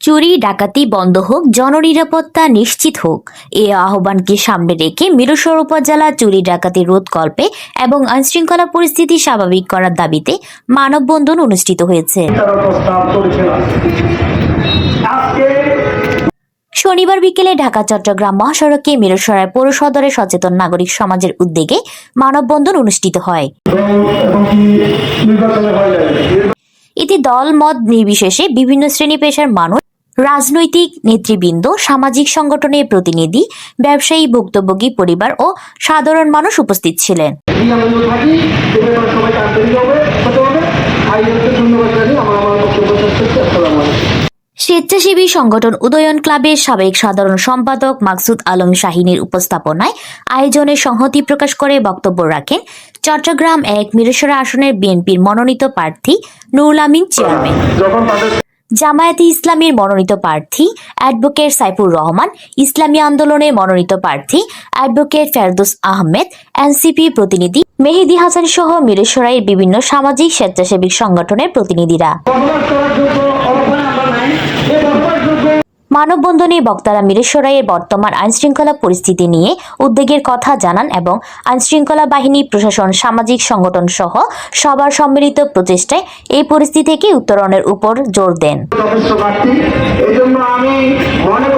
চুরি, ডাকাতি বন্ধ হোক, জননিরাপত্তা নিশ্চিত হোক। এ আহ্বানকে সামনে রেখে মিরসর উপজেলা চুরি, ডাকাতি রোধ রোধকল্পে এবং আইনশৃঙ্খলা পরিস্থিতি স্বাভাবিক করার দাবিতে মানববন্ধন অনুষ্ঠিত হয়েছে। শনিবার বিকেলে ঢাকা, চট্টগ্রাম মহাসড়কে মিরসরাই পৌর সদরের সচেতন নাগরিক সমাজের উদ্যোগে মানববন্ধন অনুষ্ঠিত হয়। এতে দল, মত নির্বিশেষে বিভিন্ন শ্রেণি পেশার মানুষ রাজনৈতিক নেতৃবৃন্দ সামাজিক সংগঠনের প্রতিনিধি ব্যবসায়ী ভুক্তভোগী পরিবার ও সাধারণ মানুষ উপস্থিত ছিলেন। স্বেচ্ছাসেবী সংগঠন উদয়ন ক্লাবের সাবেক সাধারণ সম্পাদক মাকসুদ আলম শাহিনীর উপস্থাপনায় আয়োজনে সংহতি প্রকাশ করে বক্তব্য রাখেন চট্টগ্রাম এক মিরেশ্বরা আসনের বিএনপির মনোনীত প্রার্থী নুরুল আমিন চেয়ারম্যান। জামায়াতে ইসলামীর মনোনীত প্রার্থী অ্যাডভোকেট সাইফুর রহমান, ইসলামী আন্দোলনের মনোনীত প্রার্থী অ্যাডভোকেট ফেরদোস আহমেদ, এনসিপি প্রতিনিধি মেহেদি হাসান সহ মিরেশ্বরাইয়ের বিভিন্ন সামাজিক, স্বেচ্ছাসেবী সংগঠনের প্রতিনিধিরা। মানববন্ধনে বক্তারা মিরেশ্বরাইয়ের বর্তমান আইনশৃঙ্খলা পরিস্থিতি নিয়ে উদ্বেগের কথা জানান এবং আইনশৃঙ্খলা বাহিনী, প্রশাসন, সামাজিক সংগঠন সহ সবার সম্মিলিত প্রচেষ্টায় এই পরিস্থিতি থেকে উত্তরণের উপর জোর দেন। আমি মনে